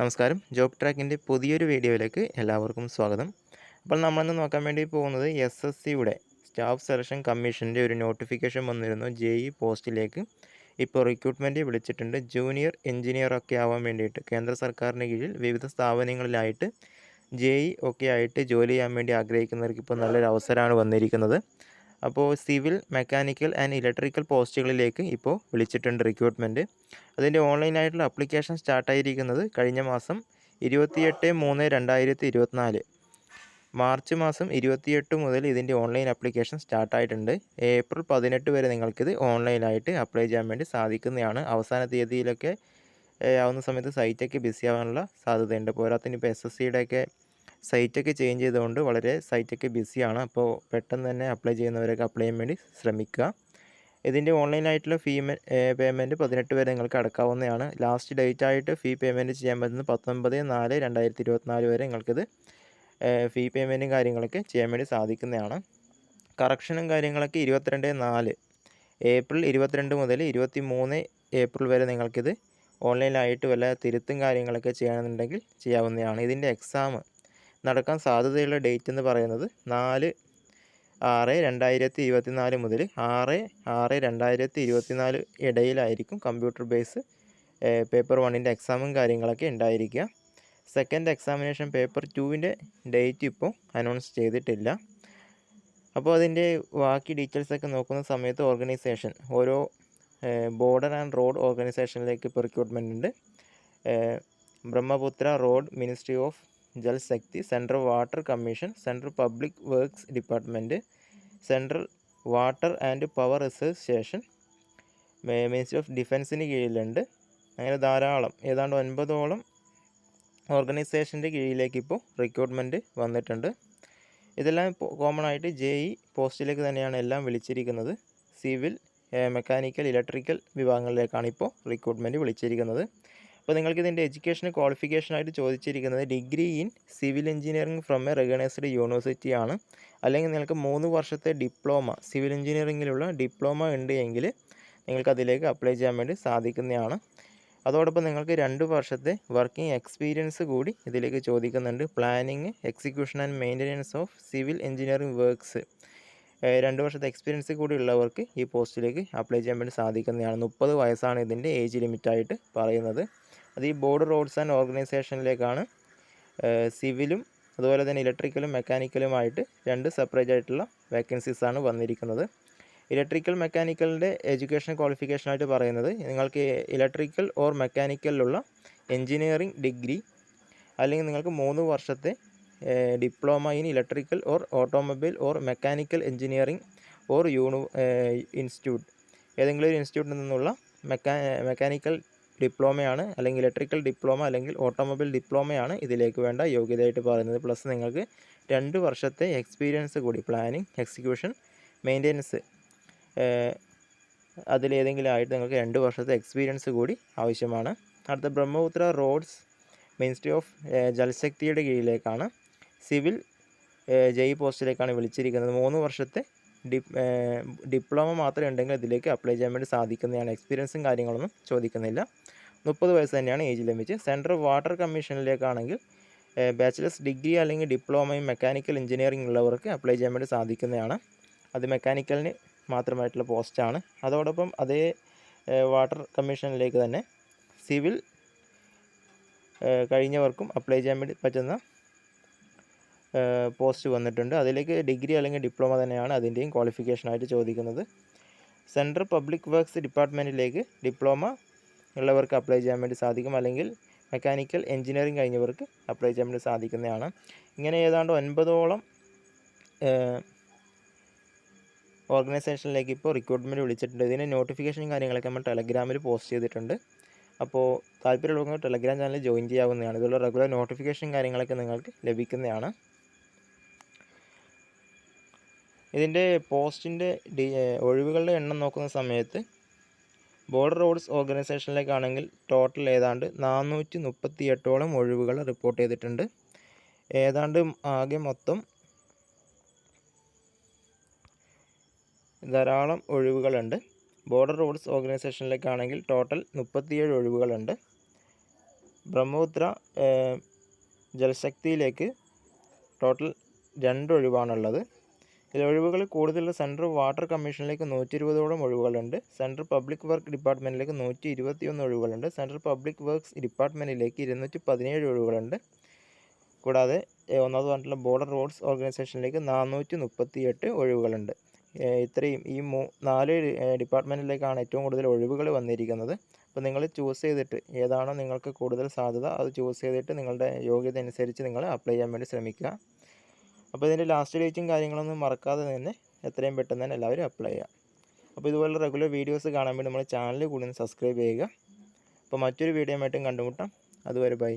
നമസ്കാരം. ജോബ് ട്രാക്കിന്റെ പുതിയൊരു വീഡിയോയിലേക്ക് എല്ലാവർക്കും സ്വാഗതം. അപ്പോൾ നമ്മളിന്ന് നോക്കാൻ വേണ്ടി പോകുന്നത് എസ് എസ് സിയുടെ സ്റ്റാഫ് സെലക്ഷൻ കമ്മീഷന്റെ ഒരു നോട്ടിഫിക്കേഷൻ വന്നിരുന്നു. ജെ ഇ പോസ്റ്റിലേക്ക്. ഇപ്പോൾ റിക്രൂട്ട്മെന്റ് വിളിച്ചിട്ടുണ്ട്. ജൂനിയർ എഞ്ചിനീയർ ഒക്കെ ആവാൻ വേണ്ടിയിട്ട് കേന്ദ്ര സർക്കാരിന് കീഴിൽ വിവിധ സ്ഥാപനങ്ങളിലായിട്ട് ജെ ഇ ഒക്കെ ആയിട്ട് ജോലി ചെയ്യാൻ വേണ്ടി ആഗ്രഹിക്കുന്നവർക്ക് ഇപ്പോൾ നല്ലൊരു അവസരമാണ് വന്നിരിക്കുന്നത്. അപ്പോൾ സിവിൽ മെക്കാനിക്കൽ ആൻഡ് ഇലക്ട്രിക്കൽ പോസ്റ്റുകളിലേക്ക് ഇപ്പോൾ വിളിച്ചിട്ടുണ്ട് റിക്രൂട്ട്മെന്റ്. അതിന്റെ ഓൺലൈനായിട്ടുള്ള അപ്ലിക്കേഷൻ സ്റ്റാർട്ടായിരിക്കുന്നത് കഴിഞ്ഞ മാസം ഇരുപത്തിയെട്ട് മൂന്ന് രണ്ടായിരത്തി ഇരുപത്തിനാല് മാർച്ച് മാസം ഇരുപത്തിയെട്ട് മുതൽ ഇതിന്റെ ഓൺലൈൻ അപ്ലിക്കേഷൻ സ്റ്റാർട്ടായിട്ടുണ്ട്. ഏപ്രിൽ പതിനെട്ട് വരെ നിങ്ങൾക്കിത് ഓൺലൈനായിട്ട് അപ്ലൈ ചെയ്യാൻ വേണ്ടി സാധിക്കുന്നതാണ്. അവസാന തീയതിയിലൊക്കെ ആവുന്ന സമയത്ത് സൈറ്റൊക്കെ ബിസി ആവാനുള്ള സാധ്യതയുണ്ട്. പോരാത്തിന് ഇപ്പോൾ എസ് എസ് സിയുടെയൊക്കെ സൈറ്റൊക്കെ ചേഞ്ച് ചെയ്തുകൊണ്ട് വളരെ സൈറ്റൊക്കെ ബിസിയാണ് അപ്പോൾ പെട്ടെന്ന് തന്നെ അപ്ലൈ ചെയ്യുന്നവരൊക്കെ അപ്ലൈ ചെയ്യാൻ വേണ്ടി ശ്രമിക്കുക. ഇതിന്റെ ഓൺലൈനായിട്ടുള്ള ഫീ പേയ്മെന്റ് പതിനെട്ട് വരെ നിങ്ങൾക്ക് അടക്കാവുന്നതാണ്. ലാസ്റ്റ് ഡേറ്റ് ആയിട്ട് ഫീ പേയ്മെന്റ് ചെയ്യാൻ പറ്റുന്നത് പത്തൊൻപത് നാല് രണ്ടായിരത്തി ഇരുപത്തിനാല് വരെ നിങ്ങൾക്കിത് ഫീ പേയ്മെന്റും കാര്യങ്ങളൊക്കെ ചെയ്യാൻ വേണ്ടി സാധിക്കുന്നതാണ്. കറക്ഷനും കാര്യങ്ങളൊക്കെ ഇരുപത്തിരണ്ട് നാല് ഏപ്രിൽ ഇരുപത്തിരണ്ട് മുതൽ ഇരുപത്തി മൂന്ന് ഏപ്രിൽ വരെ നിങ്ങൾക്കിത് ഓൺലൈനായിട്ട് വല്ല തിരുത്തും കാര്യങ്ങളൊക്കെ ചെയ്യണമെന്നുണ്ടെങ്കിൽ ചെയ്യാവുന്നതാണ്. ഇതിന്റെ എക്സാം നടക്കാൻ സാധ്യതയുള്ള ഡേറ്റ് എന്ന് പറയുന്നത് നാല് ആറ് രണ്ടായിരത്തി ഇരുപത്തി നാല് മുതൽ ആറ് ആറ് രണ്ടായിരത്തി ഇരുപത്തി നാല് ഇടയിലായിരിക്കും കമ്പ്യൂട്ടർ ബേസ് പേപ്പർ വണ്ണിന്റെ എക്സാമും കാര്യങ്ങളൊക്കെ ഉണ്ടായിരിക്കുക. സെക്കൻഡ് എക്സാമിനേഷൻ പേപ്പർ ടുവിന്റെ ഡേറ്റ് ഇപ്പോൾ അനൗൺസ് ചെയ്തിട്ടില്ല. അപ്പോൾ അതിന്റെ ബാക്കി ഡീറ്റെയിൽസൊക്കെ നോക്കുന്ന സമയത്ത് ഓർഗനൈസേഷൻ ഓരോ ബോർഡർ ആൻഡ് റോഡ് ഓർഗനൈസേഷനിലേക്ക് ഇപ്പോൾ റിക്രൂട്ട്മെന്റ് ഉണ്ട് Brahmaputra road ministry of Jalshakti central water commission central public works department central water and power research station ministry of ഡിഫൻസിന് കീഴിലുണ്ട്. അങ്ങനെ ധാരാളം. ഏതാണ്ട് ഒൻപതോളം ഓർഗനൈസേഷന്റെ കീഴിലേക്ക് ഇപ്പോൾ റിക്രൂട്ട്മെന്റ് വന്നിട്ടുണ്ട്. ഇതെല്ലാം കോമൺ ആയിട്ട് ജെ ഇ പോസ്റ്റിലേക്ക് തന്നെയാണ് എല്ലാം വിളിച്ചിരിക്കുന്നത്. സിവിൽ മെക്കാനിക്കൽ ഇലക്ട്രിക്കൽ വിഭാഗങ്ങളിലേക്കാണ് ഇപ്പോൾ റിക്രൂട്ട്മെന്റ് വിളിച്ചിരിക്കുന്നത്. അപ്പോൾ നിങ്ങൾക്ക് ഇതിന്റെ എഡ്യൂക്കേഷൻ ക്വാളിഫിക്കേഷനായിട്ട് ചോദിച്ചിരിക്കുന്നത് degree in civil engineering from a recognised university ആണ്. അല്ലെങ്കിൽ നിങ്ങൾക്ക് മൂന്ന് വർഷത്തെ ഡിപ്ലോമ സിവിൽ എഞ്ചിനീയറിംഗിലുള്ള ഡിപ്ലോമ ഉണ്ട് എങ്കിൽ നിങ്ങൾക്ക് അതിലേക്ക് അപ്ലൈ ചെയ്യാൻ വേണ്ടി സാധിക്കുന്നതാണ്. അതോടൊപ്പം നിങ്ങൾക്ക് രണ്ട് വർഷത്തെ വർക്കിംഗ് എക്സ്പീരിയൻസ് കൂടി ഇതിലേക്ക് ചോദിക്കുന്നുണ്ട്. Planning execution and maintenance of civil engineering works. രണ്ട് വർഷത്തെ എക്സ്പീരിയൻസ് കൂടി ഉള്ളവർക്ക് ഈ പോസ്റ്റിലേക്ക് അപ്ലൈ ചെയ്യാൻ വേണ്ടി സാധിക്കുന്നതാണ്. മുപ്പത് വയസ്സാണ് ഇതിന്റെ ഏജ് ലിമിറ്റായിട്ട് പറയുന്നത്. അത് ഈ ബോർഡ് റോഡ്സ് ആൻഡ് ഓർഗനൈസേഷനിലേക്കാണ് സിവിലും അതുപോലെ തന്നെ ഇലക്ട്രിക്കലും മെക്കാനിക്കലുമായിട്ട് രണ്ട് സെപ്പറേറ്റ് ആയിട്ടുള്ള വേക്കൻസീസാണ് വന്നിരിക്കുന്നത്. ഇലക്ട്രിക്കൽ മെക്കാനിക്കലിന്റെ എഡ്യൂക്കേഷൻ ക്വാളിഫിക്കേഷനായിട്ട് പറയുന്നത് നിങ്ങൾക്ക് ഇലക്ട്രിക്കൽ ഓർ മെക്കാനിക്കലിലുള്ള എഞ്ചിനീയറിംഗ് ഡിഗ്രി അല്ലെങ്കിൽ നിങ്ങൾക്ക് മൂന്ന് വർഷത്തെ diploma in electrical or automobile or mechanical engineering or uni institute. ഏതെങ്കിലും ഒരു ഇൻസ്റ്റിറ്റ്യൂട്ടിൽ നിന്നുള്ള മെക്കാ മെക്കാനിക്കൽ ഡിപ്ലോമയാണ് അല്ലെങ്കിൽ ഇലക്ട്രിക്കൽ ഡിപ്ലോമ അല്ലെങ്കിൽ ഓട്ടോമൊബൈൽ ഡിപ്ലോമയാണ് ഇതിലേക്ക് വേണ്ട യോഗ്യതയായിട്ട് പറയുന്നത്. പ്ലസ് നിങ്ങൾക്ക് രണ്ട് വർഷത്തെ എക്സ്പീരിയൻസ് കൂടി പ്ലാനിങ് എക്സിക്യൂഷൻ മെയിന്റെനൻസ് അതിലേതെങ്കിലും ആയിട്ട് നിങ്ങൾക്ക് രണ്ട് വർഷത്തെ എക്സ്പീരിയൻസ് കൂടി ആവശ്യമാണ്. അടുത്ത ബ്രഹ്മപുത്ര റോഡ്സ് മിനിസ്ട്രി ഓഫ് ജലശക്തിയുടെ കീഴിലേക്കാണ്. സിവിൽ ജയ് പോസ്റ്റിലേക്കാണ് വിളിച്ചിരിക്കുന്നത്. മൂന്ന് വർഷത്തെ ഡിപ്ലോമ മാത്രമേ ഉണ്ടെങ്കിൽ ഇതിലേക്ക് അപ്ലൈ ചെയ്യാൻ വേണ്ടി സാധിക്കുന്നതാണ്. എക്സ്പീരിയൻസും കാര്യങ്ങളൊന്നും ചോദിക്കുന്നില്ല. മുപ്പത് വയസ്സ് തന്നെയാണ് ഏജ് ലിമിറ്റ് സെൻട്രൽ വാട്ടർ കമ്മീഷനിലേക്കാണെങ്കിൽ ബാച്ചിലേഴ്സ് ഡിഗ്രി അല്ലെങ്കിൽ ഡിപ്ലോമയും മെക്കാനിക്കൽ എഞ്ചിനീയറിംഗ് ഉള്ളവർക്ക് അപ്ലൈ ചെയ്യാൻ വേണ്ടി സാധിക്കുന്നതാണ്. അത് മെക്കാനിക്കലിന് മാത്രമായിട്ടുള്ള പോസ്റ്റാണ് അതോടൊപ്പം അതേ വാട്ടർ കമ്മീഷനിലേക്ക് തന്നെ സിവിൽ കഴിഞ്ഞവർക്കും അപ്ലൈ ചെയ്യാൻ വേണ്ടി പറ്റുന്ന പോസ്റ്റ് വന്നിട്ടുണ്ട്. അതിലേക്ക് ഡിഗ്രി അല്ലെങ്കിൽ ഡിപ്ലോമ തന്നെയാണ് അതിന്റെയും ക്വാളിഫിക്കേഷനായിട്ട് ചോദിക്കുന്നത്. സെൻട്രൽ പബ്ലിക് വർക്ക്സ് ഡിപ്പാർട്ട്മെന്റിലേക്ക് ഡിപ്ലോമ ഉള്ളവർക്ക് അപ്ലൈ ചെയ്യാൻ വേണ്ടി സാധിക്കും. അല്ലെങ്കിൽ മെക്കാനിക്കൽ എഞ്ചിനീയറിംഗ് കഴിഞ്ഞവർക്ക് അപ്ലൈ ചെയ്യാൻ വേണ്ടി സാധിക്കുന്നതാണ്. ഇങ്ങനെ ഏതാണ്ട് ഒൻപതോളം ഓർഗനൈസേഷനിലേക്ക് ഇപ്പോൾ റിക്രൂട്ട്മെന്റ് വിളിച്ചിട്ടുണ്ട്. ഇതിന് നോട്ടിഫിക്കേഷനും കാര്യങ്ങളൊക്കെ നമ്മൾ ടെലഗ്രാമിൽ പോസ്റ്റ് ചെയ്തിട്ടുണ്ട്. അപ്പോൾ താല്പര്യമുള്ളവർക്ക് ടെലഗ്രാം ചാനൽ ജോയിൻ ചെയ്യാവുന്നതാണ്. ഇതിലുള്ള റെഗുലർ നോട്ടിഫിക്കേഷൻ കാര്യങ്ങളൊക്കെ നിങ്ങൾക്ക് ലഭിക്കുന്നതാണ്. ഇതിന്റെ പോസ്റ്റിന്റെ ഡി ഒഴിവുകളുടെ എണ്ണം നോക്കുന്ന സമയത്ത് ബോർഡർ റോഡ്സ് ഓർഗനൈസേഷനിലേക്കാണെങ്കിൽ ടോട്ടൽ ഏതാണ്ട് നാനൂറ്റി മുപ്പത്തി എട്ടോളം ഒഴിവുകൾ റിപ്പോർട്ട് ചെയ്തിട്ടുണ്ട്. ഏതാണ്ട് ആകെ മൊത്തം ധാരാളം ഒഴിവുകളുണ്ട്. ബോർഡർ റോഡ്സ് ഓർഗനൈസേഷനിലേക്കാണെങ്കിൽ ടോട്ടൽ മുപ്പത്തിയേഴ് ഒഴിവുകളുണ്ട്. ബ്രഹ്മപുത്ര ജലശക്തിയിലേക്ക് ടോട്ടൽ രണ്ട് ഒഴിവാണുള്ളത്. ഇതിൽ ഒഴിവുകൾ കൂടുതലുള്ള സെൻട്രൽ വാട്ടർ കമ്മീഷനിലേക്ക് നൂറ്റി ഇരുപതോളം ഒഴിവുകളുണ്ട്. സെൻട്രൽ പബ്ലിക് വർക്ക് ഡിപ്പാർട്ട്മെന്റിലേക്ക് നൂറ്റി ഇരുപത്തിയൊന്ന് ഒഴിവുകളുണ്ട്. സെൻട്രൽ പബ്ലിക് വർക്ക്സ് ഡിപ്പാർട്ട്മെന്റിലേക്ക് ഇരുന്നൂറ്റി പതിനേഴ് ഒഴിവുകളുണ്ട്. കൂടാതെ ഒന്നാമത് പറഞ്ഞിട്ടുള്ള ബോർഡർ റോഡ്സ് ഓർഗനൈസേഷനിലേക്ക് നാനൂറ്റി മുപ്പത്തി എട്ട് ഒഴിവുകളുണ്ട് ഇത്രയും ഈ മൂ നാല് ഡിപ്പാർട്ട്മെന്റിലേക്കാണ് ഏറ്റവും കൂടുതൽ ഒഴിവുകൾ വന്നിരിക്കുന്നത്. അപ്പോൾ നിങ്ങൾ ചൂസ് ചെയ്തിട്ട് ഏതാണോ നിങ്ങൾക്ക് കൂടുതൽ സാധ്യത അത് ചൂസ് ചെയ്തിട്ട് നിങ്ങളുടെ യോഗ്യത അനുസരിച്ച് നിങ്ങൾ അപ്ലൈ ചെയ്യാൻ വേണ്ടി ശ്രമിക്കുക. അപ്പോൾ ഇതിന്റെ ലാസ്റ്റ് ഡേറ്റും കാര്യങ്ങളൊന്നും മറക്കാതെ തന്നെ എത്രയും പെട്ടെന്ന് തന്നെ എല്ലാവരും അപ്ലൈ ചെയ്യുക അപ്പോൾ ഇതുപോലെ റെഗുലർ വീഡിയോസ് കാണാൻ വേണ്ടി നമ്മുടെ ചാനൽ കൂടി ഒന്ന് സബ്സ്ക്രൈബ് ചെയ്യുക. അപ്പോൾ മറ്റൊരു വീഡിയോ ആയിട്ടും കണ്ടുമുട്ടാം. അതുവരെ ബൈ